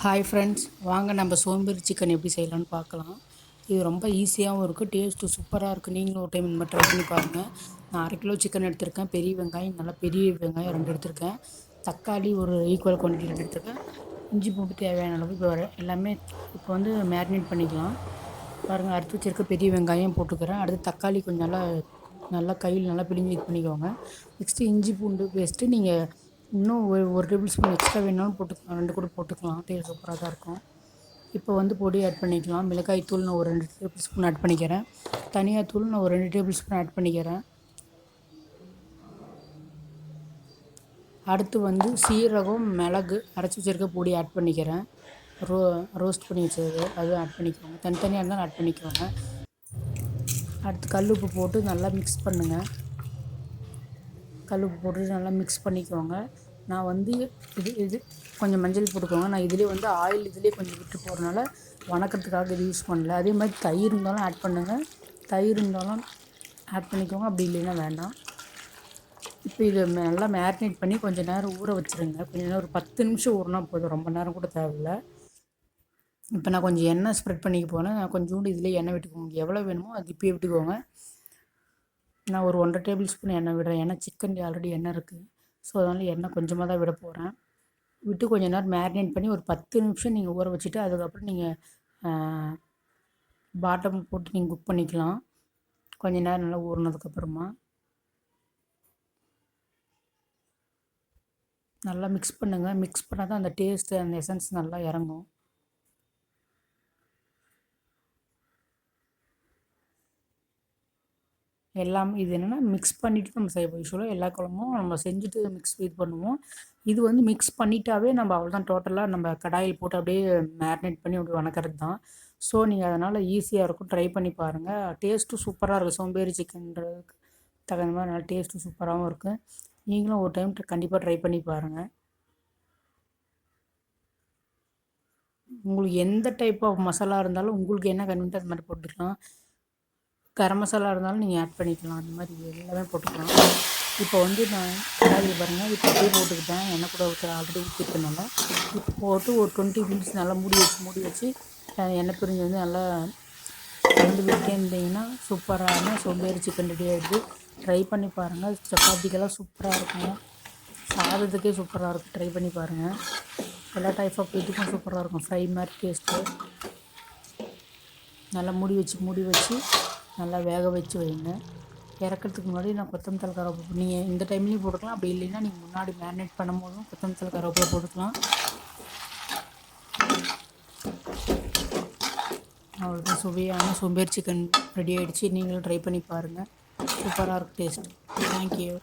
Hi friends வாங்க நம்ம சோம்பேறி சிக்கன் எப்படி செய்யலாம்னு பார்க்கலாம். இது ரொம்ப ஈஸியாகவும் இருக்குது டேஸ்ட்டு சூப்பராக இருக்குது நீங்களும் ஒரு டைம் இந்த மாதிரி ட்ரை பண்ணி பாருங்கள் நான் அரை கிலோ சிக்கன் எடுத்திருக்கேன். பெரிய வெங்காயம் நல்லா பெரிய வெங்காயம் ரெண்டு எடுத்திருக்கேன். தக்காளி ஒரு ஈக்குவல் குவான்டிட்டி ரெண்டு எடுத்திருக்கேன். இஞ்சி பூண்டு தேவையான அளவு இப்போ எல்லாமே இப்போ வந்து மேரினேட் பண்ணிக்கலாம். பாருங்கள் அறுத்து வச்சிருக்க பெரிய வெங்காயம் போட்டுக்கிறேன். அடுத்து தக்காளி கொஞ்சம் நல்லா நல்லா கையில் நல்லா பிழிஞ்சு இது பண்ணிக்கோங்க. நெக்ஸ்ட்டு இஞ்சி பூண்டு பேஸ்ட்டு நீங்கள் இன்னும் ஒரு ஒரு டேபிள் ஸ்பூன் எக்ஸ்ட்ரா வேணாலும் போட்டுக்கலாம். ரெண்டு கூட போட்டுக்கலாம். டேஸ்ட் சூப்பராக தான் இருக்கும். இப்போ வந்து பொடி ஆட் பண்ணிக்கலாம். மிளகாய் தூள் நான் ஒரு ரெண்டு டேபிள் ஸ்பூன் ஆட் பண்ணிக்கிறேன். தனியாக தூள் நான் ஒரு ரெண்டு டேபிள் ஸ்பூன் ஆட் பண்ணிக்கிறேன். அடுத்து வந்து சீரகம் மிளகு அரைச்சி வச்சிருக்க பொடி ஆட் பண்ணிக்கிறேன். ரோ ரோஸ்ட் பண்ணி வச்சது அதுவும் ஆட் பண்ணிக்கோங்க. தனித்தனியாக இருந்தாலும் ஆட் பண்ணிக்கோங்க. அடுத்து கல் உப்பு போட்டு நல்லா மிக்ஸ் பண்ணுங்கள் கல்லுப்பு போட்டு நல்லா மிக்ஸ் பண்ணிக்கோங்க. நான் வந்து இது இது கொஞ்சம் மஞ்சள் போட்டுக்கோங்க. நான் இதுலேயே வந்து ஆயில் இதுலேயே கொஞ்சம் விட்டு போகிறனால வணக்கத்துக்காக இது யூஸ் பண்ணல. அதே மாதிரி தயிர் இருந்தாலும் ஆட் பண்ணுங்கள் தயிர் இருந்தாலும் ஆட் பண்ணிக்கோங்க. அப்படி இல்லைன்னா வேண்டாம். இப்போ இது நல்லா மேரினேட் பண்ணி கொஞ்சம் நேரம் ஊற வச்சுருங்க. கொஞ்சம் நேரம் ஒரு பத்து நிமிஷம் ஊறினா போதும். ரொம்ப நேரம் கூட தேவையில்ல. இப்போ நான் கொஞ்சம் எண்ணெய் ஸ்ப்ரெட் பண்ணிக்க போனேன் நான் கொஞ்சோண்டு இதுலேயே எண்ணெய் விட்டுக்கோங்க. எவ்வளோ வேணுமோ அது இப்போயே விட்டுக்கோங்க. நான் ஒரு ஒன்றரை டேபிள் ஸ்பூன் எண்ணெய் விடுறேன். ஏன்னா சிக்கன் ஆல்ரெடி எண்ணெய் இருக்குது ஸோ அதனால் எண்ணெய் கொஞ்சமாக தான் விட போகிறேன் விட்டு கொஞ்ச நேரம் மேரினேட் பண்ணி ஒரு பத்து நிமிஷம் நீங்கள் ஊற வச்சுட்டு அதுக்கப்புறம் நீங்கள் பாட்டம் போட்டு நீங்கள் குக் பண்ணிக்கலாம். கொஞ்ச நேரம் நல்லா ஊறினதுக்கப்புறமா நல்லா மிக்ஸ் பண்ணுங்கள் மிக்ஸ் பண்ணால் தான் அந்த டேஸ்ட்டு அந்த எசன்ஸ் நல்லா இறங்கும். எல்லாம் இது என்னென்னா மிக்ஸ் பண்ணிவிட்டு நம்ம செய்வோம் யூஸ்வலாக எல்லா குழம்பும் நம்ம செஞ்சுட்டு மிக்ஸ் இது பண்ணுவோம். இது வந்து மிக்ஸ் பண்ணிட்டாவே நம்ம அவ்வளோதான் டோட்டலாக நம்ம கடாயில் போட்டு அப்படியே மேரினேட் பண்ணி அப்படி வணக்கிறது தான். ஸோ நீங்கள் அதனால் ஈஸியாக இருக்கும். ட்ரை பண்ணி பாருங்கள் டேஸ்ட்டும் சூப்பராக இருக்கும். சோம்பேறி சிக்கன்றதுக்கு தகுந்த மாதிரி நல்லா டேஸ்ட்டும் சூப்பராகவும் இருக்குது நீங்களும் ஒரு டைம் கண்டிப்பாக ட்ரை பண்ணி பாருங்கள் உங்களுக்கு எந்த டைப் ஆஃப் மசாலா இருந்தாலும் உங்களுக்கு என்ன கன்வீன்ட் அது மாதிரி போட்டுக்கலாம். கரம் மசாலா இருந்தாலும் நீங்கள் ஆட் பண்ணிக்கலாம். அந்த மாதிரி எல்லாமே போட்டுக்கலாம். இப்போ வந்து நான் கடாயில் பாருங்கள் இப்போ அப்படியே போட்டுக்கிட்டேன். எண்ணெய் கூட ஊற்ற ஆல்ரெடி ஊற்றிருக்கனால இப்போ போட்டு ஒரு டுவெண்ட்டி மினிட்ஸ் நல்லா மூடி வச்சு மூடி வச்சு எண்ணெய் பிரிஞ்சு வந்து நல்லா கலந்து விட்டே இருந்தீங்கன்னா சூப்பரான சோம்பேறி சிக்கன் ரெடி ஆகிடுது ட்ரை பண்ணி பாருங்கள் சப்பாத்திக்கெல்லாம் சூப்பராக இருக்கும் சாதத்துக்கே சூப்பராக இருக்கும் ட்ரை பண்ணி பாருங்கள் எல்லா டைப் ஆஃப் இதுக்கும் சூப்பராக இருக்கும். ஃப்ரை மாதிரி டேஸ்ட்டு நல்லா மூடி வச்சு மூடி வச்சு நல்லா வேக வச்சு வைங்க. இறக்கிறதுக்கு முன்னாடி நான் கொத்தமல்லி கருவேப்பிலை நீங்கள் இந்த டைம்லேயும் போட்டுக்கலாம். அப்படி இல்லைன்னா நீங்கள் முன்னாடி மேரினேட் பண்ணும் போதும் கொத்தமல்லி கருவேப்பிலை போட்டுக்கலாம். அவ்வளோதான் சுவையான சோம்பேறி சிக்கன் ரெடி ஆகிடுச்சு நீங்களும் ட்ரை பண்ணி பாருங்கள் சூப்பராக இருக்கும் டேஸ்ட் தேங்க்யூ